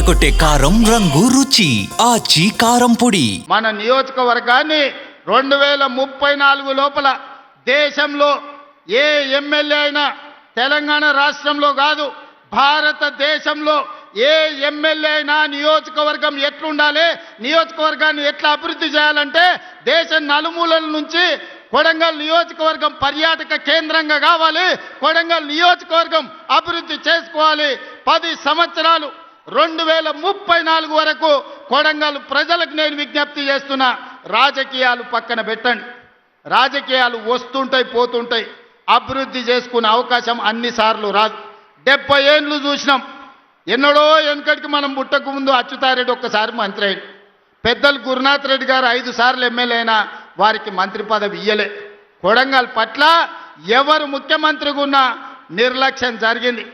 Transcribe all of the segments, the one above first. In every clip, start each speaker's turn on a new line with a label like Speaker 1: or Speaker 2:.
Speaker 1: అదరకొట్టే కారం రంగు రుచి ఆచి కారం పొడి.
Speaker 2: మన నియోజకవర్గాన్ని రెండు వేల ముప్పై నాలుగు లోపల దేశంలో ఏ ఎమ్మెల్యే అయినా తెలంగాణ రాష్ట్రంలో కాదు భారతదేశంలో ఏ ఎమ్మెల్యే అయినా నియోజకవర్గం ఎట్లుండాలి నియోజకవర్గాన్ని ఎట్లా అభివృద్ధి చేయాలంటే దేశం నలుమూలల నుంచి కొడంగల్ నియోజకవర్గం పర్యాటక కేంద్రంగా కావాలి కొడంగల్ నియోజకవర్గం అభివృద్ధి చేసుకోవాలి. పది సంవత్సరాలు రెండు వేల ముప్పై నాలుగు వరకు కొడంగల్ ప్రజలకు నేను విజ్ఞప్తి చేస్తున్నా రాజకీయాలు పక్కన పెట్టండి. రాజకీయాలు వస్తుంటాయి పోతుంటాయి. అభివృద్ధి చేసుకునే అవకాశం అన్నిసార్లు రాదు డెబ్బై ఏండ్లు చూసినాం. ఎన్నడో వెనుకటికి మనం పుట్టకు ముందు అచ్యుతారెడ్డి ఒక్కసారి మంత్రి అయ్యింది పెద్దలు గురునాథ్ రెడ్డి గారు ఐదు సార్లు ఎమ్మెల్యే అయినా వారికి మంత్రి పదవి ఇయ్యలే. కొడంగల్ పట్ల ఎవరు ముఖ్యమంత్రిగా ఉన్నా నిర్లక్ష్యం జరిగింది.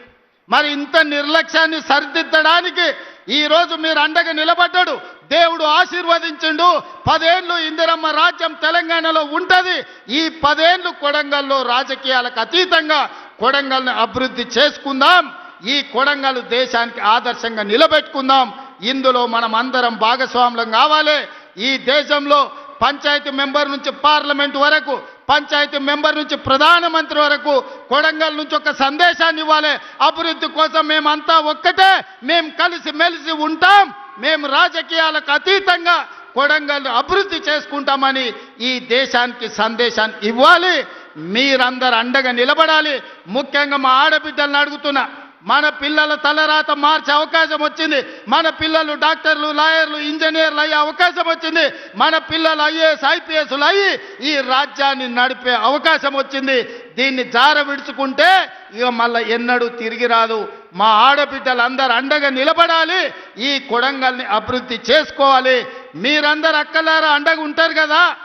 Speaker 2: మరి ఇంత నిర్లక్ష్యాన్ని సరిదిద్దడానికి ఈ రోజు మీరు అండగా నిలబడ్డాడు. దేవుడు ఆశీర్వదించిండు. పదేళ్ళు ఇందిరమ్మ రాజ్యం తెలంగాణలో ఉంటుంది. ఈ పదేళ్ళు కొడంగల్లో రాజకీయాలకు అతీతంగా కొడంగల్ని అభివృద్ధి చేసుకుందాం. ఈ కొడంగల్ దేశానికి ఆదర్శంగా నిలబెట్టుకుందాం. ఇందులో మనం అందరం భాగస్వాములం కావాలి. ఈ దేశంలో పంచాయతీ మెంబర్ నుంచి పార్లమెంట్ వరకు పంచాయతీ మెంబర్ నుంచి ప్రధానమంత్రి వరకు కొడంగల్ నుంచి ఒక సందేశాన్ని ఇవ్వాలి. అభివృద్ధి కోసం మేమంతా ఒక్కటే మేము కలిసి మెలిసి ఉంటాం. మేము రాజకీయాలకు అతీతంగా కొడంగల్ అభివృద్ధి చేసుకుంటామని ఈ దేశానికి సందేశాన్ని ఇవ్వాలి. మీరందరు అండగా నిలబడాలి. ముఖ్యంగా మా ఆడబిడ్డలను అడుగుతున్నా మన పిల్లల తలరాత మార్చే అవకాశం వచ్చింది. మన పిల్లలు డాక్టర్లు లాయర్లు ఇంజనీర్లు అయ్యే అవకాశం వచ్చింది. మన పిల్లలు ఐఏఎస్ ఐపీఎస్లు అయ్యి ఈ రాజ్యాన్ని నడిపే అవకాశం వచ్చింది. దీన్ని జార విడుచుకుంటే ఇక మళ్ళీ ఎన్నడూ తిరిగి రాదు. మా ఆడబిడ్డలందరూ అండగా నిలబడాలి. ఈ కొడంగల్ని అభివృద్ధి చేసుకోవాలి. మీరందరు అక్కలారా అండగా ఉంటారు కదా?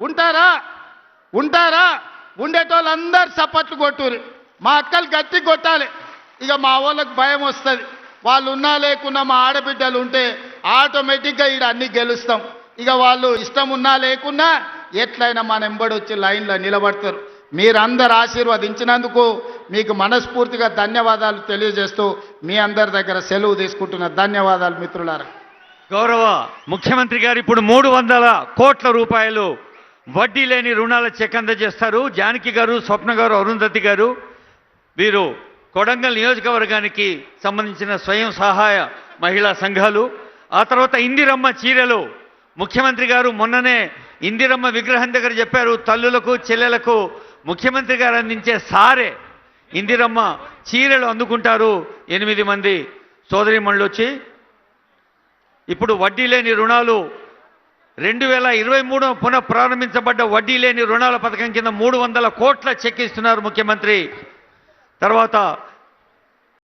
Speaker 2: ఉంటారా? ఉంటారా? ఉండేటోళ్ళందరూ చప్పట్లు కొట్టురు మా అక్కలు గట్టి కొట్టాలి. ఇక మా వాళ్ళకు భయం వస్తుంది. వాళ్ళు ఉన్నా లేకున్నా మా ఆడబిడ్డలు ఉంటే ఆటోమేటిక్గా ఈడ అన్ని గెలుస్తాం. ఇక వాళ్ళు ఇష్టం ఉన్నా లేకున్నా ఎట్లయినా మన ఎంబడి వచ్చి లైన్లో నిలబడతారు. మీరందరు ఆశీర్వదించినందుకు మీకు మనస్ఫూర్తిగా ధన్యవాదాలు తెలియజేస్తూ మీ అందరి దగ్గర సెలవు తీసుకుంటున్న ధన్యవాదాలు మిత్రులారా.
Speaker 3: గౌరవ ముఖ్యమంత్రి గారు ఇప్పుడు మూడు వందల కోట్ల రూపాయలు వడ్డీ లేని రుణాల చెక్ అందజేస్తారు. జానకి గారు స్వప్న గారు అరుంధతి గారు వీరు కొడంగల్ నియోజకవర్గానికి సంబంధించిన స్వయం సహాయ మహిళా సంఘాలు ఆ తర్వాత ఇందిరమ్మ చీరలు. ముఖ్యమంత్రి గారు మొన్ననే ఇందిరమ్మ విగ్రహం దగ్గర చెప్పారు తల్లులకు చెల్లెలకు ముఖ్యమంత్రి గారు అందించే సారే. ఇందిరమ్మ చీరలు అందుకుంటారు ఎనిమిది మంది సోదరిమణులు వచ్చి ఇప్పుడు వడ్డీ లేని రుణాలు రెండు వేల ఇరవై మూడు పునః ప్రారంభించబడ్డ వడ్డీ లేని రుణాల పథకం కింద మూడు వందల కోట్ల చెక్ ఇస్తున్నారు ముఖ్యమంత్రి. తర్వాత